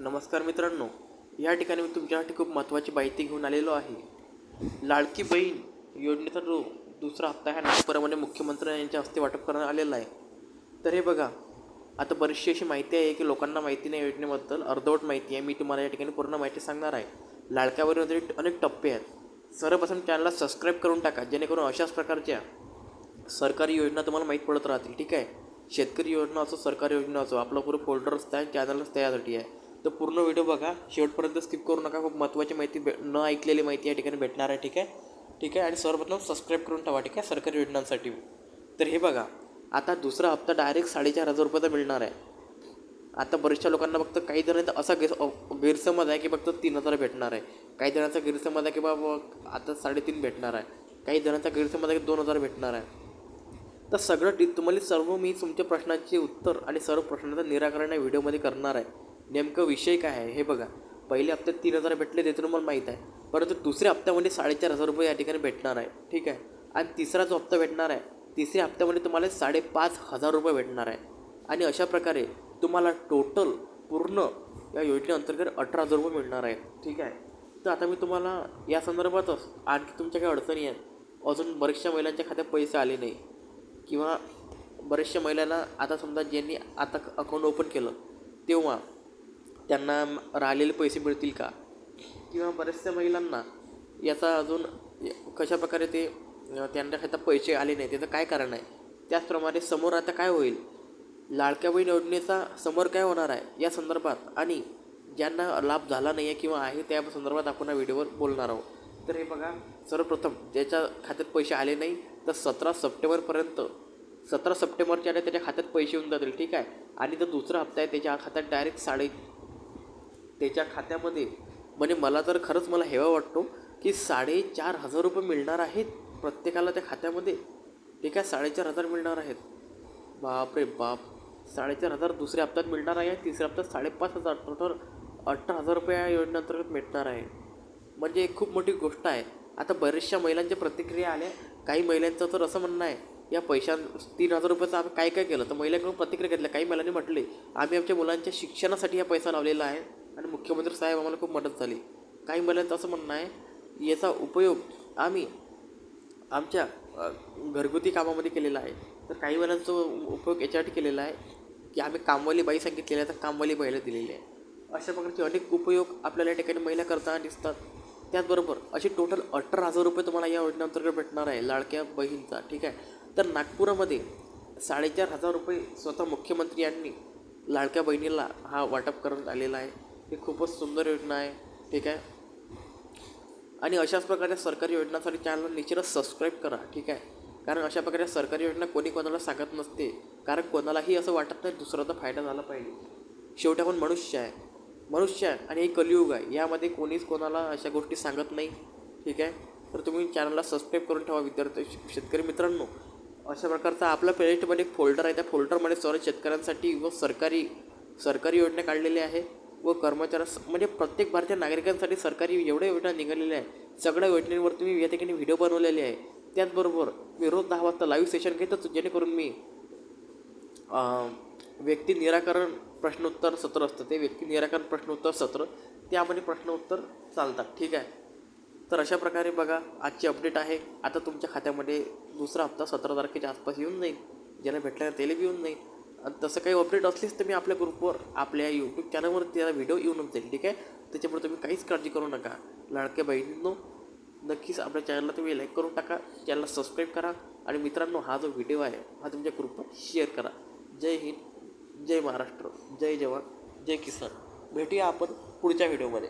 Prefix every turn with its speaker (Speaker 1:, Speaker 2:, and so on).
Speaker 1: नमस्कार मित्रांनो या ठिकाणी मी तुमच्यासाठी खूप महत्त्वाची माहिती घेऊन आलेलो आहे. लाडकी बहीण योजनेचा जो दुसरा हप्ता आहे नागपुरामध्ये मुख्यमंत्री यांच्या हस्ते वाटप करण्यात आलेला आहे. तर हे बघा आता बरीचशी अशी माहिती आहे की लोकांना माहिती नाही योजनेबद्दल अर्धवट माहिती आहे. मी तुम्हाला या ठिकाणी पूर्ण माहिती सांगणार आहे. लाडक्यावरील बहिणीमध्ये अनेक टप्पे आहेत. सर्वप्रथम चॅनलला सबस्क्राईब करून टाका जेणेकरून अशाच प्रकारच्या सरकारी योजना तुम्हाला माहीत पडत राहतील. ठीक आहे? शेतकरी योजना असो सरकारी योजना असो आपलं पुरं फोल्डरच त्या चॅनलच त्यासाठी आहे. तर पूर्ण व्हिडिओ बघा. शेवटपर्यंत स्किप करू नका. खूप महत्त्वाची माहिती भे न ऐकलेली माहिती या ठिकाणी भेटणार आहे ठीक आहे? ठीक आहे? आणि सर्वप्रथम सबस्क्राईब करून ठेवा ठीक आहे? सरकारी योजनांसाठी. तर हे बघा. आता दुसरा हप्ता डायरेक्ट साडेचार हजार रुपयाचा मिळणार आहे. आता बऱ्याचशा लोकांना फक्त काही जणांचा असा गैर गैरसमज आहे की फक्त तीन हजार भेटणार आहे. काही जणांचा गैरसमज आहे की बाबा आता साडेतीन भेटणार आहे. काही जणांचा गैरसमज आहे की दोन हजार भेटणार आहे. तर सगळं डी तुम्हाला सर्व मी तुमच्या प्रश्नाचे उत्तर आणि सर्व प्रश्नांचं निराकरण या व्हिडिओमध्ये करणार आहे. नेमकं विषय काय आहे? हे बघा. पहिल्या हप्त्यात तीन हजार भेटले ते तर मला माहीत आहे. परंतु दुसऱ्या हप्त्यामध्ये साडेचार हजार रुपये या ठिकाणी भेटणार आहे. ठीक आहे? आणि तिसरा जो हप्ता भेटणार आहे तिसऱ्या हप्त्यामध्ये तुम्हाला साडेपाच हजार रुपये भेटणार आहे. आणि अशा प्रकारे तुम्हाला टोटल पूर्ण या योजनेअंतर्गत अठरा हजार रुपये मिळणार आहेत. ठीक आहे? तर आता मी तुम्हाला या संदर्भातच आणखी तुमच्या काही अडचणी आहेत. अजून बऱ्याचशा महिलांच्या खात्यात पैसे आले नाही. किंवा बऱ्याचशा महिलांना आता समजा ज्यांनी आता अकाउंट ओपन केलं तेव्हा त्यांना राहिलेले पैसे मिळतील का? किंवा बऱ्याचशा महिलांना याचा अजून कशा प्रकारे ते त्यांच्या खात्यात पैसे आले नाही त्याचं काय कारण आहे? त्याचप्रमाणे समोर आता काय होईल? लाडक्या बहीण योजनेचा समोर काय होणार आहे? या संदर्भात आणि ज्यांना लाभ झाला नाही आहे किंवा आहे त्या संदर्भात आपण या व्हिडिओवर बोलणार आहोत. तर हे बघा सर्वप्रथम ज्याच्या खात्यात पैसे आले नाही तर सतरा सप्टेंबरपर्यंत सतरा सप्टेंबरच्या त्याच्या खात्यात पैसे येऊन जातील ठीक आहे? आणि जो दुसरा हप्ता आहे त्याच्या खात्यात डायरेक्ट साडे त्याच्या खात्यामध्ये. म्हणजे मला तर खरंच मला हेवा वाटतो की साडेचार हजार रुपये मिळणार आहेत प्रत्येकाला त्या खात्यामध्ये. ते काय साडेचार हजार मिळणार आहेत? बाप रे बाप. साडेचार हजार दुसऱ्या हप्त्यात मिळणार आहे तिसऱ्या हप्त्यात साडेपाच हजार टोटल अठरा हजार रुपये या योजनेअंतर्गत मिळणार आहे. म्हणजे एक खूप मोठी गोष्ट आहे. आता बऱ्याचशा महिलांच्या प्रतिक्रिया आल्या. काही महिलांचं तर असं म्हणणं आहे या पैशां तीन हजार रुपयाचं आम्ही काय काय केलं? तर महिलांकडून प्रतिक्रिया घेतल्या. काही महिलांनी म्हटले आम्ही आमच्या मुलांच्या शिक्षणासाठी हा पैसा लावलेला आहे. आणि मुख्यमंत्री साहेब आम्हाला खूप मदत झाली. काही महिलांचं असं म्हणणं आहे याचा उपयोग आम्ही आमच्या घरगुती कामामध्ये केलेला आहे. तर काही महिलांचा उपयोग याच्यासाठी केलेला आहे की आम्ही कामवाली बाई सांगितलेली आहे तर कामवाली बाईला दिलेली आहे. अशा प्रकारचे अनेक उपयोग आपल्याला या ठिकाणी महिला करताना दिसतात. त्याचबरोबर असे टोटल अठरा हजार रुपये तुम्हाला या योजनेअंतर्गत भेटणार आहे लाडक्या बहीणचा. ठीक आहे? तर नागपुरामध्ये साडेचार हजार रुपये स्वतः मुख्यमंत्री यांनी लाडक्या बहिणीला हा वाटप करण्यात आलेला आहे. ही खूपच सुंदर योजना आहे ठीक आहे? आणि अशाच प्रकारच्या सरकारी योजनांसाठी चॅनल निश्चितच सबस्क्राईब करा ठीक आहे? कारण अशा प्रकारच्या सरकारी योजना कोणी कोणाला सांगत नसते कारण कोणालाही असं वाटत नाही दुसऱ्याचा फायदा झाला पाहिजे. शेवटी आपण मनुष्य आहे. मनुष्य आहे आणि हे कलियुग आहे. यामध्ये कोणीच कोणाला अशा गोष्टी सांगत नाही ठीक आहे? तर तुम्ही चॅनलला सबस्क्राईब करून ठेवा विद्यार्थी शेतकरी मित्रांनो. अशा प्रकारचा आपल्या प्लेलिस्टमध्ये एक फोल्डर आहे. त्या फोल्डरमध्ये सर्व शेतकऱ्यांसाठी व सरकारी सरकारी योजना काढलेल्या आहे व कर्मचाऱ्यास म्हणजे प्रत्येक भारतीय नागरिकांसाठी सरकारी एवढ्या योजना निघालेल्या आहेत. सगळ्या योजनेवर तुम्ही या ठिकाणी व्हिडिओ बनवलेले आहे त्याचबरोबर मी रोज दहा वाजता लाईव्ह सेशन घेतच जेणेकरून मी व्यक्ती निराकरण प्रश्नोत्तर सत्र असतं ते व्यक्ती निराकरण प्रश्नोत्तर सत्र त्यामध्ये प्रश्नोत्तर चालतात. ठीक आहे? तर अशा प्रकारे बघा आजची अपडेट आहे. आता तुमच्या खात्यामध्ये दुसरा हप्ता सतरा तारखेच्या आसपास येऊन जाईल. ज्याला भेटल्या त्याला बी येऊन जाईल. आणि तसं काही अपडेट असलीच तर मी आपल्या ग्रुपवर आपल्या यूट्यूब चॅनलवर त्याला व्हिडिओ येऊनच जाईल ठीक आहे? त्याच्यामुळे तुम्ही काहीच काळजी करू नका. लाडक्या बहिणींनो नक्कीच आपल्या चॅनलला तुम्ही लाईक करून टाका चॅनलला सबस्क्राईब करा आणि मित्रांनो हा जो व्हिडिओ आहे हा तुमच्या ग्रुपवर शेअर करा. जय हिंद जय महाराष्ट्र जय जवान जय किसान. भेटूया आपण पुढच्या व्हिडिओमध्ये